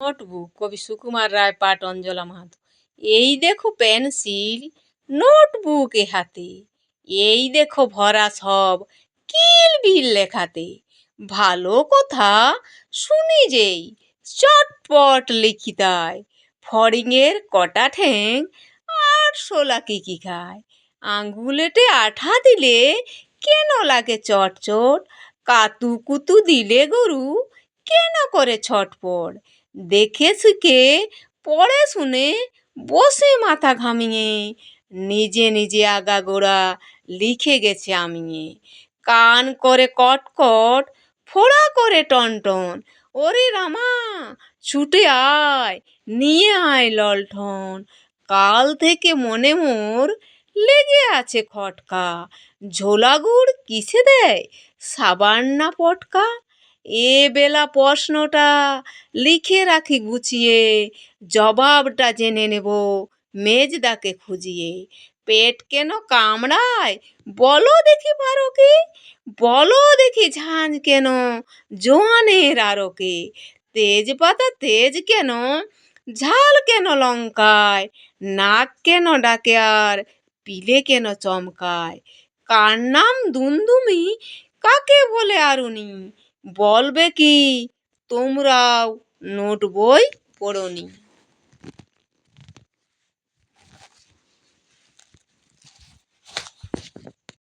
Notebook, কবি সুকুমার রায় পাঠ অঞ্জলা মাহাতো। এই দেখো পেন্সিল, নোটবুকে হাতে। এই দেখো ভরা সব কিলবিল লেখাতে। ভালো কথা শুনি যেই, চটপট লিখি তাই। ফড়িংয়ের কটা ঠ্যাং, আর শোলা কি কি খায়। আঙ্গুলেটে আঠা দিলে কেন লাগে চটচট? কাতু কুতু দিলে গরু, কেন করে ছটপট? দেখে শিখে পড়ে শুনে বসে মাথা ঘামিয়ে। নিজে নিজে আগাগোড়া লিখে গেছে আমিয়ে কান করে কটকট ফোড়া করে টনটন ওরে রামা, ছুটে আয়, নিয়ে আয় লণ্ঠন। কাল থেকে মনে মোর লেগে আছে খটকা। ঝোলা গুড় কিসে দেয়? সাবান না পটকা? এ বেলা প্রশ্নটা লিখে রাখি গুছিয়ে, জবাবটা জেনে নেব মেজদাকে খুঁজিয়ে। পেট কেন কামড়ায়? বলো দেখি পারোকে বলো দেখি ঝাঁঝ কেন জোয়ানের আরকে তেজপাতা তেজ কেন, ঝাল কেন লঙ্কায়? নাক কেন ডাকে আর পিলে কেন চমকায়? কার নাম দুমদুমি, কাকে বলে আরুনি? বলবে কি? তোমরাও নোট বই পড়োনি।